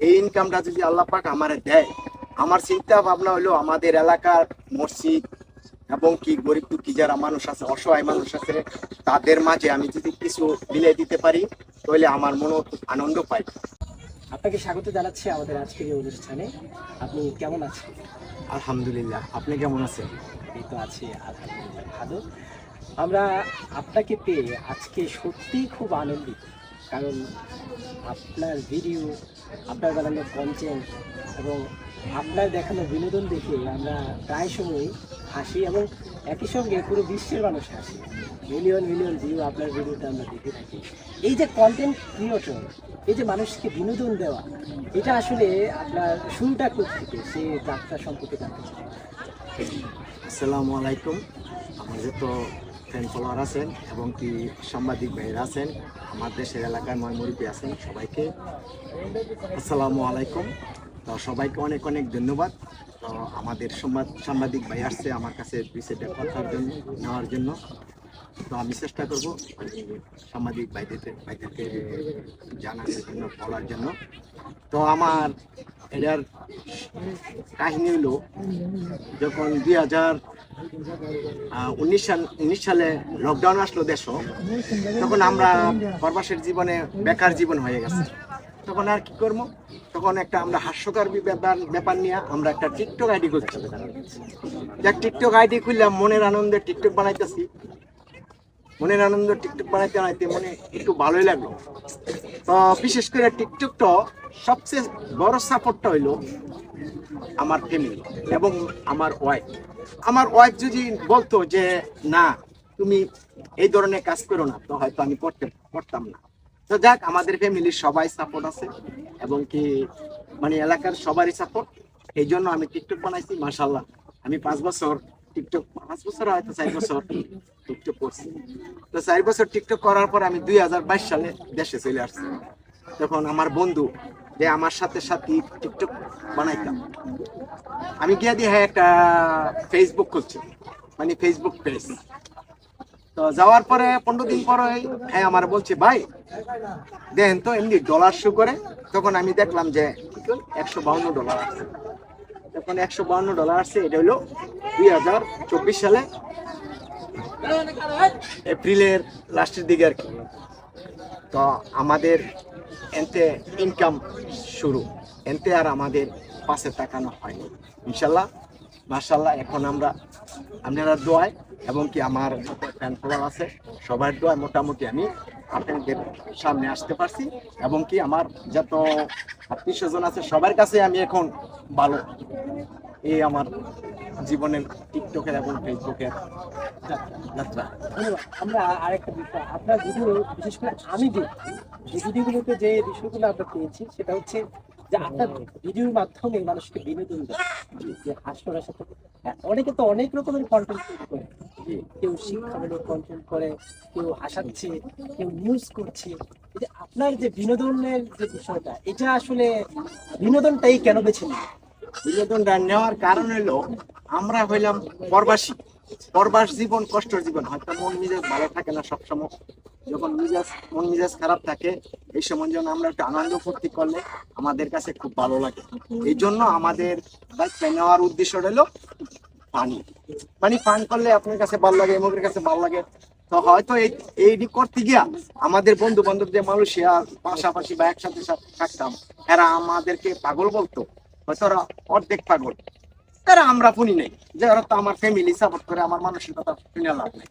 এই ইনকামটা যদি আল্লাহ পাক আমারে দেয় আমার চিন্তা ভাবনা হলো আমাদের এলাকার মসজিদ এবং কি গরিব দুঃখী যারা মানুষ আছে অসহায় মানুষ আছে তাদের মাঝে আমি যদি কিছু মিলে দিতে পারি তাহলে আমার মনে খুব আনন্দ পাই আপনাকে স্বাগত জানাচ্ছি আমাদের আজকের এই অনুষ্ঠানে। আপনি কেমন আছেন? আলহামদুলিল্লাহ আপনি কেমন আছেন? এই তো আছি আলহামদুলিল্লাহ ভালো। আমরা আপনাকে পেয়ে আজকে সত্যিই খুব আনন্দিত। কারণ আপনার ভিডিও আপনার বানানো কন্টেন্ট এবং আপনার দেখানো বিনোদন দেখে আমরা প্রায় সময় হাসি এবং একই সঙ্গে পুরো বিশ্বের মানুষ হাসি। মিলিয়ন মিলিয়ন ভিউ আপনার ভিডিওতে আমরা দেখে থাকি। এই যে কন্টেন্ট ক্রিয়েটর এই যে মানুষকে বিনোদন দেওয়া, এটা আসলে আপনার শুরুটা থেকে? সে যাত্রা সম্পর্কে জানতে চাই। আসসালামু আলাইকুম। আমার যত ফ্যান ফলোয়ার আছেন এবং কি সাংবাদিক ভাইয়েরা আছেন, আমার দেশের এলাকার ময়মুরুপি আছেন সবাইকে। আসসালামু আলাইকুম। তো সবাইকে অনেক অনেক ধন্যবাদ। তো আমাদের সংবাদ সাংবাদিক ভাই আসছে আমার কাছে বিষয়টা কথার জন্য নেওয়ার জন্য। তো আমি চেষ্টা করব আমি সাংবাদিক ভাইদের জানানোর জন্য, বলার জন্য। তো আমার এটার কাহিনী হলো, যখন দুই হাজার উনিশ সাল উনিশ সালে লকডাউন আসলো দেশ, তখন আমরা প্রবাসের জীবনে বেকার জীবন হয়ে গেছে। তখন আর কি করব? তখন একটা আমরা হাস্যকর ব্যাপার ব্যাপার নিয়ে আমরা একটা টিকটক আইডি করছি যাক, টিকটক আইডি খুললাম, মনের আনন্দে টিকটক বানাইতেছি। মনের আনন্দ টিকটক বানাইতে বানাইতে মনে একটু ভালোই লাগল। তো বিশেষ করে টিকটকটা সবচেয়ে বড় সাপোর্টটা হইল আমার ফ্যামিলি এবং আমার ওয়াইফ আমার ওয়াইফ যদি বলতো যে, না, তুমি এই ধরনের কাজ করো না, তো হয়তো আমি করতে, করতাম না। তো যাক, আমাদের ফ্যামিলির সবাই সাপোর্ট আছে এবং কি মানে এলাকার সবারই সাপোর্ট এই জন্য আমি টিকটক বানাইছি মাশাল্লাহ আমি পাঁচ বছর টিকটক, পাঁচ বছর হয়তো চার বছর টিকটক করছি। তো চার বছর টিকটক করার পর আমি দুই হাজার বাইশ সালে দেশে চলে আসছি। তখন আমার বন্ধু, যে আমার সাথে সাথে টিকটক বানাইতাম। আমি গিয়ে দিয়ে হ্যাঁ একটা ফেসবুক খুলছি মানে ফেসবুক পেজ তো যাওয়ার পরে পনেরো দিন পরে হ্যাঁ আমার বলছে, ভাই দেন তো, এমনি ডলার শো করে। তখন আমি দেখলাম যে একশো বাউন্ন ডলার আছে। তখন একশো বাউন্ন ডলার আসছে এটা হলো দুই হাজার চব্বিশ সালে এপ্রিলের লাস্টের দিকে আর কি। তো আমাদের এনতে ইনকাম শুরু। এনতে আর আমাদের পাশে তাকানো হয়নি। ইনশাল্লাহ মার্শাল্লাহ এখন আমরা, আপনারা দোয়ায় এবং কি আমার ফ্যান ফলোয়ার আছে, সবার দোয়ায় মোটামুটি আমি আপনাদের সামনে আসতে পারছি এবং কি আমার যত আত্মীয় স্বজন আছে সবার কাছে আমি এখন ভালো। এই আমার জীবনের টিকটকের এবং ফেসবুকের যাত্রা। আমরা আরেকটা বিষয় আপনার ভিডিও বিশেষ করে আমি দেখি এই ভিডিওগুলোতে যে বিষয়গুলো আমরা পেয়েছি সেটা হচ্ছে যে আপনার ভিডিওর মাধ্যমে মানুষকে বিনোদন দেয়। যে সাথে হ্যাঁ, অনেকে তো অনেক রকমের কন্টেন্ট তৈরি করে। কেউ শিক্ষামূলক কন্টেন্ট করে কেউ হাসাচ্ছে কেউ নিউজ করছে। যে আপনার যে বিনোদনের যে বিষয়টা এটা আসলে বিনোদনটাই কেন বেছে নেয়? বিনোদনটা নেওয়ার কারণ হলো আমরা হইলাম প্রবাসী প্রবাস জীবন কষ্টের জীবন। হয়তো মন মেজাজ ভালো থাকে না সবসময়। যখন মিজাজ, মন মেজাজ খারাপ থাকে, এই সময় যখন আমরা একটু আনন্দ ফুর্তি করলে আমাদের কাছে খুব ভালো লাগে। এই জন্য আমাদের বাইকটা নেওয়ার উদ্দেশ্য হলো পানি। পানি পান করলে আপনার কাছে ভালো লাগে এমকের কাছে ভালো লাগে। তো হয়তো এই এইটি করতে গিয়া আমাদের বন্ধু বান্ধব যে পাশাপাশি বা একসাথে সাথে থাকতাম, এরা আমাদেরকে পাগল বলতো। হয়তো ওরা অর্ধেক পাগল। তারা আমরা শুনি নাই। যে ওরা তো আমার ফ্যামিলি সাপোর্ট করে, আমার মানুষের কথা শুনে লাভ নেই।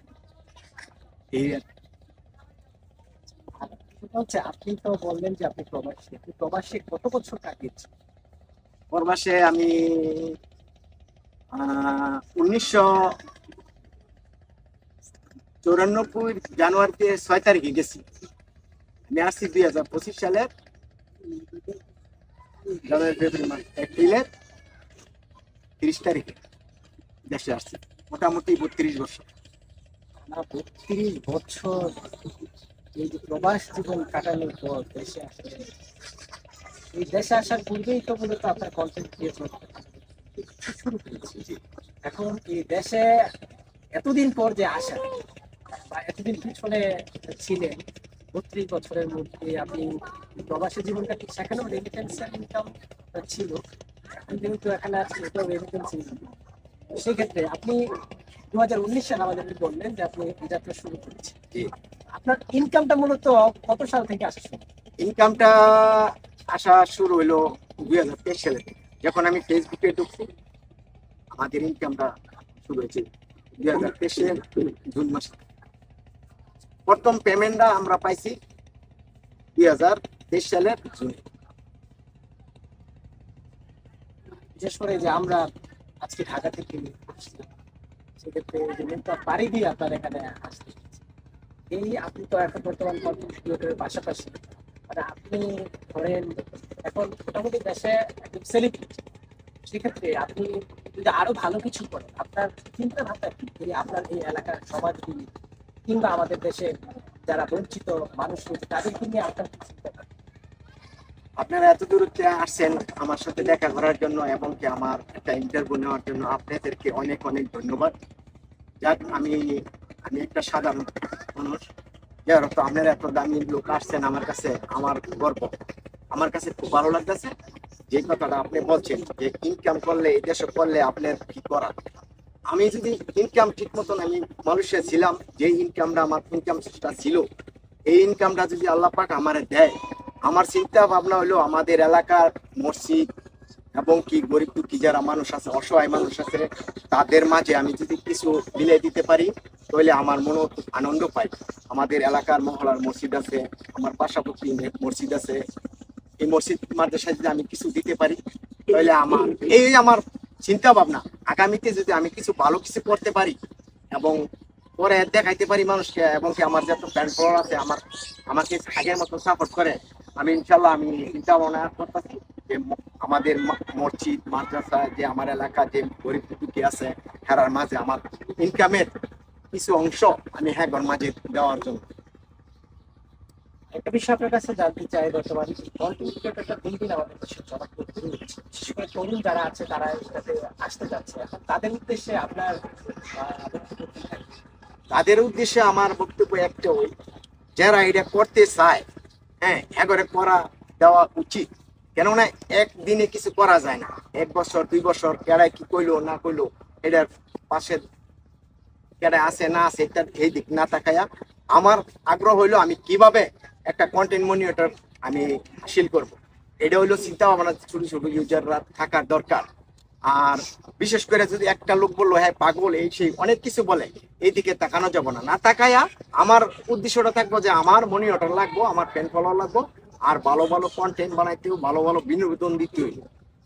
আপনি তো বললেন যে আপনি প্রবাসী। কত বছর আমি উনিশশো জানুয়ারিতে ছয় তারিখে গেছি। আমি আসছি দুই হাজার পঁচিশ সালের। জানুয়ারি ফেব্রুয়ারি মার্চ এপ্রিলের তিরিশ তারিখে দেশে আসছি। মোটামুটি বত্রিশ বছর। না বত্রিশ বছর। এই যে প্রবাস জীবন কাটানোর পর দেশে আসলেন এই দেশে আসার পূর্বেই তো মূলত আপনার কন্টেন্ট ক্রিয়েশন শুরু করেছি এখন এই দেশে এতদিন পর যে আসা বা এতদিন পিছনে ছিলেন বত্রিশ বছরের মধ্যে আপনি প্রবাসী জীবনটা ঠিক সেখানেও রেমিটেন্সের ইনকাম ছিল। যেহেতু এখানে আছেন এটাও রেমিটেন্স সেক্ষেত্রে আপনি দু হাজার উনিশ সালে আমাদেরকে বললেন যে আপনি যাত্রা শুরু করেছেন। আপনার ইনকামটা মূলত কত সাল থেকে আসা শুরু? ইনকামটা আসা শুরু হলো দুই হাজার তেইশ সালে যখন আমি ফেসবুকে ঢুকছি আমাদের ইনকামটা শুরু হয়েছে দুই হাজার তেইশের জুন মাসে। প্রথম পেমেন্টটা আমরা পাইছি দুই হাজার তেইশ সালের জুনে। বিশেষ করে যে আমরা আজকে ঢাকা থেকে আসলাম সেক্ষেত্রে মেনটা পাড়ি দিয়ে আপনার এখানে আসতে এই আপনি তো এখন বর্তমান কন্টেন্ট পাশাপাশি মানে আপনি ধরেন এখন মোটামুটি দেশে একজন সেলিব্রিটি সেক্ষেত্রে আপনি যদি আরও ভালো কিছু করেন, আপনার চিন্তা ভাবনা কি আপনার এই এলাকার সমাজগুলি কিংবা আমাদের দেশে যারা বঞ্চিত মানুষ রয়েছে, তাদেরকে নিয়ে আপনার চিন্তা? আপনারা এত দূরত্বে আসছেন আমার সাথে দেখা করার জন্য এবং কি আমার একটা ইন্টারভিউ নেওয়ার জন্য, আপনাদেরকে অনেক অনেক ধন্যবাদ। যাক, আমি আমি একটা সাধারণ মানুষ। যার অর্থ আপনারা এত দামি লোক আসছেন আমার কাছে, আমার গর্ব। আমার কাছে খুব ভালো লাগতেছে যে কথাটা আপনি বলছেন, যে ইনকাম করলে, এই দেশে করলে আপনার কি করা আমি যদি ইনকাম ঠিক মতন আমি মানুষের ছিলাম, যে ইনকামটা আমার ইনকামটা ছিল, এই ইনকামটা যদি আল্লাহ পাক আমারে দেয় আমার চিন্তা ভাবনা হলো আমাদের এলাকার মসজিদ এবং কি গরিব দুঃখী যারা মানুষ আছে, অসহায় মানুষ আছে, তাদের মাঝে আমি যদি কিছু দিলে দিতে পারি, তাহলে আমার মনে খুব আনন্দ পাই আমাদের এলাকার মহলার মসজিদ আছে, আমার পাশাপাশি মসজিদ আছে। এই মসজিদ মাদ্রাসায় যদি আমি কিছু দিতে পারি, তাহলে আমার এই আমার চিন্তা ভাবনা। আগামীতে যদি আমি কিছু ভালো কিছু করতে পারি এবং পরে দেখাইতে পারি মানুষকে এবং কি আমার যত ফ্যান ফলোয়ার আছে, আমার আমাকে আগের মতো সাপোর্ট করে আমি ইনশাল্লাহ আমি চিন্তা ভাবনা করতেছি যে আমাদের মসজিদ মাদ্রাসা যে আমার এলাকা যে গরিব দুঃখী আছে হেরার মাঝে আমার ইনকামের কিছু অংশ আমি হ্যাঁ মাঝে দেওয়ার জন্য। একটা বিষয় আপনার কাছে জানতে চাই বর্তমানে কন্টেন্ট ক্রিয়েটরটা দিন দিন আমাদের দেশে জনপ্রিয় বিশেষ করে তরুণ যারা আছে তারা এটাতে আসতে যাচ্ছে। এখন তাদের উদ্দেশ্যে আপনার? তাদের উদ্দেশ্যে আমার বক্তব্য একটা ওই যারা এটা করতে চায় হ্যাঁ এগরে করা দেওয়া উচিত। কেননা একদিনে কিছু করা যায় না। এক বছর, দুই বছর কেড়ায় কি কইলো, না কইলো, এটার পাশে কেড়ায় আছে, না আছে, এটা এই দিক না তাকায়া আমার আগ্রহ হইল আমি কীভাবে একটা কন্টেন্ট মনিটর আমি হাসিল করব। এটা হইল চিন্তা ভাবনা ছোট ছোট ইউজাররা থাকার দরকার। আর বিশেষ করে যদি একটা লোক বলল হ্যাঁ পাগল এই সেই অনেক কিছু বলে। এইদিকে তাকানো যাব না। না তাকায়া আমার উদ্দেশ্যটা থাকব যে আমার মনি অর্ডার লাগবো আমার ফ্যান ফলোয়ার লাগবো আর ভালো ভালো কন্টেন্ট বানাইতে হবে, ভালো ভালো বিনোদন দিতে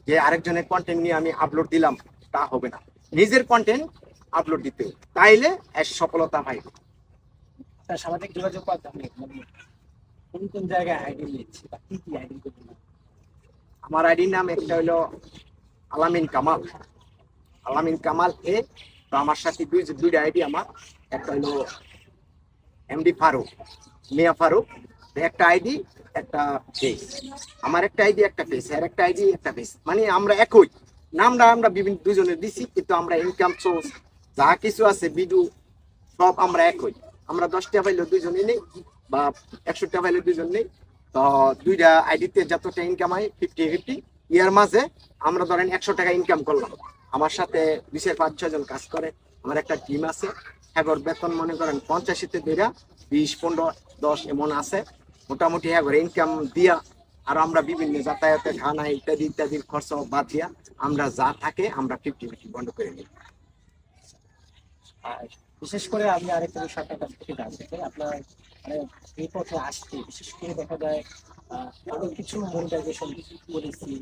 যে আরেকজনের কন্টেন্ট নিয়ে আমি আপলোড দিলাম তা হবে না। নিজের কন্টেন্ট আপলোড দিতে হবে। তাইলে এর সফলতা আপনার সামাজিক যোগাযোগ মাধ্যমে মানে কোন কোন জায়গায় আইডি নিচ্ছে বা কি কি আইডি আমার আইডির নাম একটা হলো আলামিন কামাল। আলামিন কামাল এ তো আমার সাথে দুই দুইটা আইডি আমার। একটা হলো এমডি ফারুক, মিয়া ফারুক একটা আইডি, একটা ফেস আমার একটা আইডি, একটা ফেস আর একটা আইডি, একটা ফেস মানে আমরা একই। নামটা আমরা বিভিন্ন দুজনের দিছি, কিন্তু আমরা ইনকাম সোর্স যা কিছু আছে ভিডিও সব আমরা একই। আমরা দশটা পাইলে দুইজনে নেই, বা একশোটা পাইলে দুইজন নেই। তো দুইটা আইডিতে যতটা ইনকাম হয় ফিফটি ফিফটি ইয়ার মাঝে আমরা ধরেন একশো টাকা ইনকাম করলাম। আমার সাথে বিশের পাঁচ, ছয় জন কাজ করে। আমার একটা টিম আছে। এগর বেতন মনে করেন পঞ্চাশিতে দুইটা বিশ, পনেরো, দশ এমন আছে। মোটামুটি এগর ইনকাম দিয়া আর আমরা বিভিন্ন যাতায়াতে খানা ইত্যাদি, ইত্যাদির খরচ বাদ দিয়া আমরা যা থাকে আমরা ফিফটি ফিফটি বন্ধ করে নিই বিশেষ করে আমি আরেকটা বিষয় আপনার মানে এই পথে আসতে বিশেষ করে দেখা যায় অনেক কিছু মনিটাইজেশন পলিসি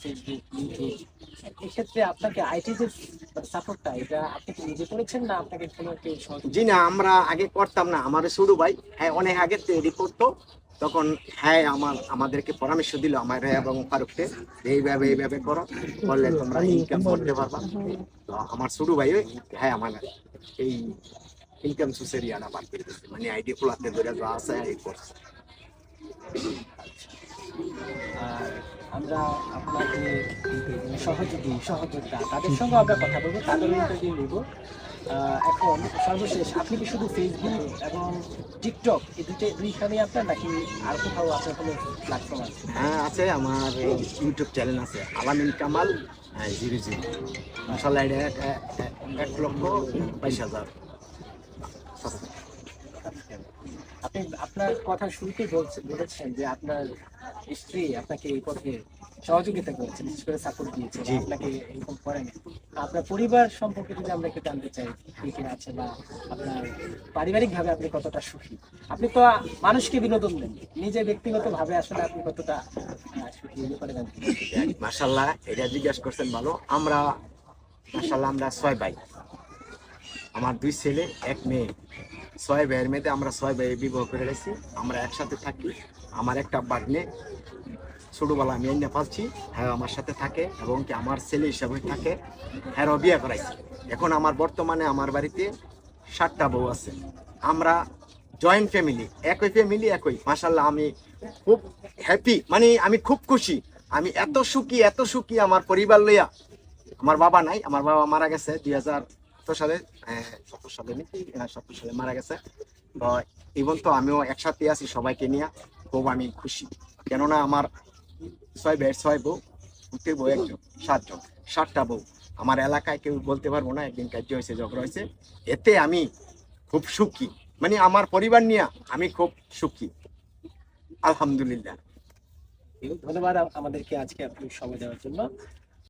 ফেসবুক ইউটিউব এক্ষেত্রে আপনাকে আইটি যে সাপোর্টটা এটা আপনি কি নিজে করেছেন না আপনাকে কোনো কেউ জি না, আমরা আগে করতাম না আমার ভাই। হ্যাঁ অনেক আগে তৈরি করতো তখন হ্যাঁ আমার, আমাদেরকে পরামর্শ দিল আমার এবং ফারুককে এইভাবে এইভাবে করো, করলে তোমরা ইনকাম করতে পারবা। তো আমার ছোট ভাই হ্যাঁ আমার এই ইনকাম সোর্সের ইয়াটা করে মানে আইডি খোলাতে ধরে যা আছে, এই করছে। আর আমরা আপনার যে সহযোগী সহযোদ্ধা তাদের সঙ্গে আমরা কথা বলব তাদের ইন্টারভিউ নিব। এখন সর্বশেষ আপনি কি শুধু ফেসবুক এবং টিকটক এই দুটো দুইখানে আপনার নাকি আর কোথাও আপনার কোনো প্ল্যাটফর্ম আছে? হ্যাঁ আছে আমার ইউটিউব চ্যানেল আছে আলামিন কামাল জিরো জিরো। মাসাল্লাহ এটা এক- লক্ষ বাইশ হাজার। আপনি আপনার কথা শুরুতে বলছে- বলেছেন যে আপনার স্ত্রী আপনাকে এই পথে সহযোগিতা করেছে বিশেষ করে সাপোর্ট দিয়েছে। আপনাকে এরকম করেন। আপনার পরিবার সম্পর্কে যদি আমরা একটু জানতে চাই কি কি আছে বা আপনার পারিবারিক ভাবে আপনি কতটা সুখী? আপনি তো মানুষকে বিনোদন দেন নিজে ব্যক্তিগত ভাবে আসলে আপনি কতটা সুখী এই ব্যাপারে জানতে মাসাল্লাহ এটা জিজ্ঞাসা করছেন ভালো আমরা মাসাল্লাহ আমরা ছয় ভাই। আমার দুই ছেলে এক মেয়ে। ছয় ভাইয়ের মেয়েতে আমরা ছয় ভাই বিবাহ করে গেছি আমরা একসাথে থাকি। আমার একটা বাগনে ছোটবেলা আমি এনে পাচ্ছি হ্যাঁ আমার সাথে থাকে এবং কি আমার ছেলে হিসাবে থাকে। হ্যাঁ বিয়ে করাইছি। এখন আমার বর্তমানে আমার বাড়িতে সাতটা বউ আছে। আমরা জয়েন্ট ফ্যামিলি একই ফ্যামিলি একই। মাসাল্লাহ আমি খুব হ্যাপি মানে আমি খুব খুশি। আমি এত সুখী এত সুখী আমার পরিবার লইয়া। আমার বাবা নাই, আমার বাবা মারা গেছে দুই হাজার সত্তর সালে সত্তর সালে নাকি সত্তর সালে মারা গেছে। তো ইভন তো আমিও একসাথে আছি সবাইকে নিয়ে, খুব আমি খুশি। কেননা আমার ছয় ভাইয়ের ছয় বউ প্রত্যেক বউ, একজন, সাতজন, সাতটা বউ। আমার এলাকায় কেউ বলতে পারব না, একদিন কার্য হয়েছে, ঝগড়া হয়েছে। এতে আমি খুব সুখী। মানে আমার পরিবার নিয়ে আমি খুব সুখী। আলহামদুলিল্লাহ। ধন্যবাদ আমাদেরকে আজকে আপনি সময় দেওয়ার জন্য।